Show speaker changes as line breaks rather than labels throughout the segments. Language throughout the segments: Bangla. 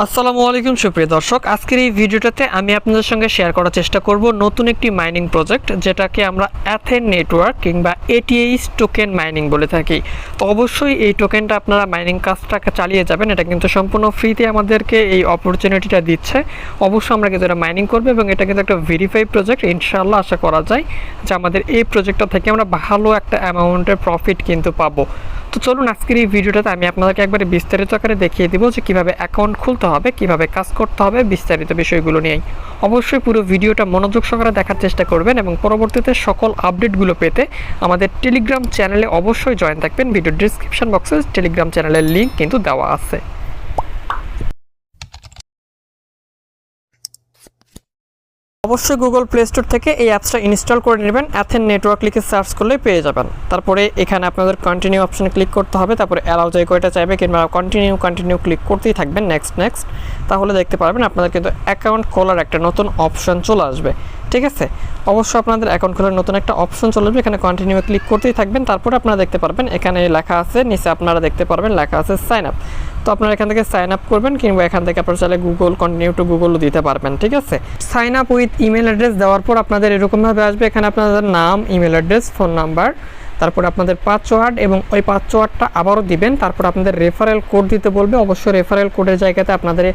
আসসালামু আলাইকুম, সুপ্রিয় দর্শক। আজকের এই ভিডিওটাতে আমি আপনাদের সঙ্গে শেয়ার করার চেষ্টা করব নতুন একটি মাইনিং প্রজেক্ট যেটাকে আমরা অ্যাথেন নেটওয়ার্ক কিংবা এটিএইচ টোকেন মাইনিং বলে থাকি। তো অবশ্যই এই টোকেনটা আপনারা মাইনিং কাজটাকে চালিয়ে যাবেন। এটা কিন্তু সম্পূর্ণ ফ্রিতে আমাদেরকে এই অপরচুনিটিটা দিচ্ছে। অবশ্যই আমরা কিন্তু এটা মাইনিং করব এবং এটা কিন্তু একটা ভেরিফাই প্রজেক্ট ইনশাল্লাহ আশা করা যায় যে আমাদের এই প্রজেক্টটা থেকে আমরা ভালো একটা অ্যামাউন্টের প্রফিট কিন্তু পাবো। তো চলুন আজকের এই ভিডিওটাতে আমি আপনাদেরকে একবারে বিস্তারিত আকারে দেখিয়ে দিব যে কীভাবে অ্যাকাউন্ট খুলতে হবে, কীভাবে কাজ করতে হবে বিস্তারিত বিষয়গুলো নিয়েই। অবশ্যই পুরো ভিডিওটা মনোযোগ সহকারে দেখার চেষ্টা করবেন এবং পরবর্তীতে সকল আপডেটগুলো পেতে আমাদের টেলিগ্রাম চ্যানেলে অবশ্যই জয়েন থাকবেন। ভিডিও ডিসক্রিপশন বক্সে টেলিগ্রাম চ্যানেলের লিঙ্ক কিন্তু দেওয়া আছে। অবশ্যই গুগল প্লে স্টোর থেকে এই অ্যাপসটা ইনস্টল করে নেবেন। অ্যাথেন নেটওয়ার্ক লিখে সার্চ করলে পেয়ে যাবেন। তারপরে এখানে আপনাদের কন্টিনিউ অপশানে ক্লিক করতে হবে। তারপরে অ্যালাউ যে কয়টা চাইবে কিংবা কন্টিনিউ কন্টিনিউ ক্লিক করতেই থাকবেন। নেক্সট নেক্সট তাহলে দেখতে পারবেন আপনাদের কিন্তু অ্যাকাউন্ট খোলার একটা নতুন অপশন চলে আসবে। ঠিক আছে? অবশ্যই আপনাদের অ্যাকাউন্ট খোলার নতুন একটা অপশন চলে আসবে, এখানে কন্টিনিউ ক্লিক করতেই থাকবেন, তারপরে আপনারা দেখতে পারবেন, এখানে লেখা আছে, নিচে আপনারা দেখতে পারবেন, লেখা আছে সাইন আপ তো আপনারা এখান থেকে সাইন আপ করবেন, কিংবা এখান থেকে আপনারা চাইলে গুগল কন্টিনিউ টু গুগলও দিতে পারবেন, ঠিক আছে? Sign up with email address দেওয়ার পর আপনাদের এরকমভাবে আসবে, এখানে আপনাদের নাম ইমেল অ্যাড্রেস ফোন নাম্বার তারপর আপনাদের পাসওয়ার্ড এবং ওই পাসওয়ার্ডটা আবারও দিবেন। তারপর আপনাদের রেফারেল কোড দিতে বলবে। অবশ্যই রেফারেল কোডের জায়গাতে আপনাদের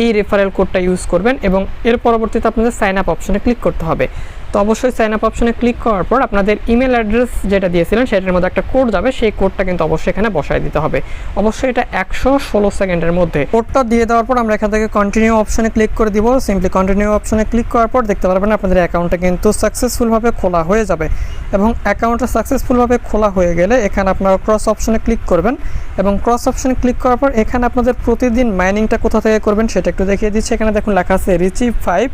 এই রেফারেল কোডটা ইউজ করবেন এবং এর পরবর্তীতে আপনাদের সাইন আপ অপশনে ক্লিক করতে হবে। তো অবশ্যই সাইন আপ অপশনে ক্লিক করার পর আপনাদের ইমেল অ্যাড্রেস যেটা দিয়েছিলেন, সেটার মধ্যে একটা কোড যাবে, সেই কোডটা কিন্তু অবশ্যই এখানে বসায় দিতে হবে। অবশ্যই এটা একশো ষোলো সেকেন্ডের মধ্যে। কোডটা দিয়ে দেওয়ার পর আমরা এখান থেকে কন্টিনিউ অপশনে ক্লিক করে দিব। সিম্পলি কন্টিনিউ অপশনে ক্লিক করার পর দেখতে পারবেন আপনাদের অ্যাকাউন্টটা কিন্তু সাকসেসফুলভাবে খোলা হয়ে যাবে। এবং অ্যাকাউন্টটা সাকসেসফুলভাবে খোলা হয়ে গেলে এখানে আপনারা ক্রস অপশনে ক্লিক করবেন। এবং ক্রস অপশনে ক্লিক করার পর এখানে আপনাদের প্রতিদিন মাইনিংটা কোথা থেকে করবেন সেটা একটু দেখিয়ে দিচ্ছি। এখানে দেখুন লেখা আছে রিচিভ ফাইভ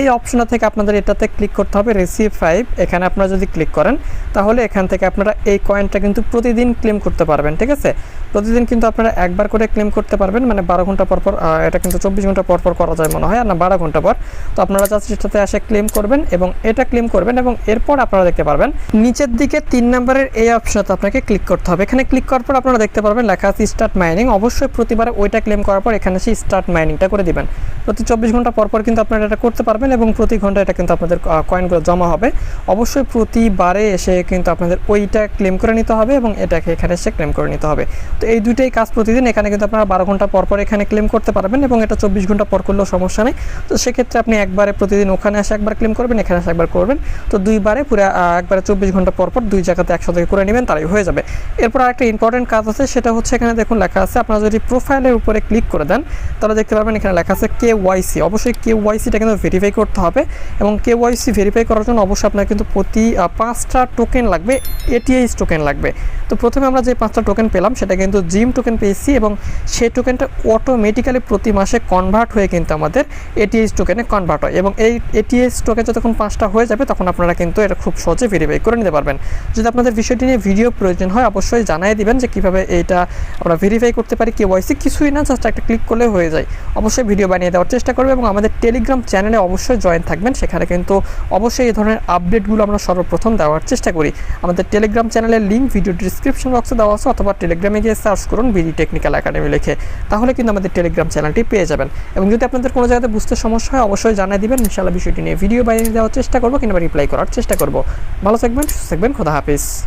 এই অপশনটা থেকে আপনাদের এটাতে ক্লিক করতে হবে রিসিভ ফাইভ এখানে আপনারা যদি ক্লিক করেন, তাহলে এখান থেকে আপনারা এই কয়েনটা কিন্তু প্রতিদিন ক্লেম করতে পারবেন, ঠিক আছে? প্রতিদিন কিন্তু আপনারা একবার করে ক্লেম করতে পারবেন মানে বারো ঘণ্টা পর পর এটা কিন্তু চব্বিশ ঘণ্টা পর পর করা যায় মনে হয়, আর না বারো ঘণ্টা পর। তো আপনারা জাস্ট এটাতে এসে ক্লেম করবেন এবং এটা ক্লেম করবেন এবং এরপর আপনারা দেখতে পারবেন, নিচের দিকে তিন নম্বরের এই অপশনটা আপনাকে ক্লিক করতে হবে। এখানে ক্লিক করার পর আপনারা দেখতে পারবেন লেখা আছে স্টার্ট মাইনিং অবশ্যই প্রতিবার ওইটা ক্লেম করার পর এখানে সেই স্টার্ট মাইনিংটা করে দিবেন। প্রতি চব্বিশ ঘণ্টা পর পর কিন্তু আপনারা এটা করতে পারবেন। এবং প্রতি ঘণ্টা এটা কিন্তু আপনাদের কয়েনগুলো জমা হবে। অবশ্যই প্রতিবারে এসে কিন্তু আপনাদের ওইটা ক্লেম করে নিতে হবে এবং এটাকে এখানে এসে ক্লেম করে নিতে হবে। তো এই দুইটাই কাজ প্রতিদিন, এখানে কিন্তু আপনারা বারো ঘণ্টা পর পর এখানে ক্লেম করতে পারবেন এবং এটা চব্বিশ ঘণ্টা পর করলেও সমস্যা নেই। তো সেক্ষেত্রে আপনি একবারে প্রতিদিন ওখানে এসে একবার ক্লেম করবেন, এখানে এসে একবার করবেন। তো দুইবারে পুরো একবারে চব্বিশ ঘণ্টা পর পর দুই জায়গাতে একসাথে করে নেবেন তারাই হয়ে যাবে। এরপর আরেকটা ইম্পর্টেন্ট কাজ আছে, সেটা হচ্ছে এখানে দেখুন লেখা আছে, আপনারা যদি প্রোফাইলের উপরে ক্লিক করে দেন, তাহলে দেখতে পারবেন এখানে লেখা আছে কে ওয়াইসি অবশ্যই কে ওয়াইসিটা কিন্তু ভেরিফাই করতে হবে এবং কে ওয়াইসি ভেরিফাই করার জন্য অবশ্যই আপনার কিন্তু প্রতি পাঁচটা টোকেন লাগবে এটিএইচ টোকেন লাগবে। তো প্রথমে আমরা যে পাঁচটা টোকেন পেলাম, সেটা কিন্তু জিম টোকেন পেয়েছি এবং সেই টোকেনটা অটোমেটিক্যালি প্রতি মাসে কনভার্ট হয়ে কিন্তু আমাদের এটিএইচ টোকেনে কনভার্ট হয়। এবং এই এটিএইচ টোকেন যতক্ষণ পাঁচটা হয়ে যাবে, তখন আপনারা কিন্তু এটা খুব সহজে ভেরিফাই করে নিতে পারবেন। যদি আপনাদের বিষয়টি নিয়ে ভিডিও প্রয়োজন হয়, অবশ্যই জানাই দিবেন যে কীভাবে এইটা আমরা ভেরিফাই করতে পারি কেওয়াইসি কিছুই না জাস্ট একটা ক্লিক করলে হয়ে যায়। অবশ্যই ভিডিও বানিয়ে দেওয়ার চেষ্টা করবে এবং আমাদের টেলিগ্রাম চ্যানেলে অবশ্যই জয়েন থাকবেন। সেখানে কিন্তু অবশ্যই এই ধরনের আপডেটগুলো আমরা সর্বপ্রথম দেওয়ার চেষ্টা করি। আমাদের টেলিগ্রাম চ্যানেলের লিঙ্ক ভিডিও ডিসক্রিপশন বক্সে দেওয়া আছে অথবা টেলিগ্রামে গিয়ে সার্চ করুন বিডি টেকনিক্যাল একাডেমি লিখে। তাহলে কিন্তু আমাদের টেলিগ্রাম চ্যানেলটি পেয়ে যাবেন। এবং যদি আপনাদের কোনো জায়গাতে বুঝতে সমস্যা হয়, অবশ্যই জানিয়ে দিবেন। ইনশাআল্লাহ বিষয়টি নিয়ে ভিডিও বানিয়ে দেওয়ার চেষ্টা করব, কিংবা রিপ্লাই করার চেষ্টা করব। ভালো থাকবেন, সুস্থ থাকবেন। খোদা হাফিজ।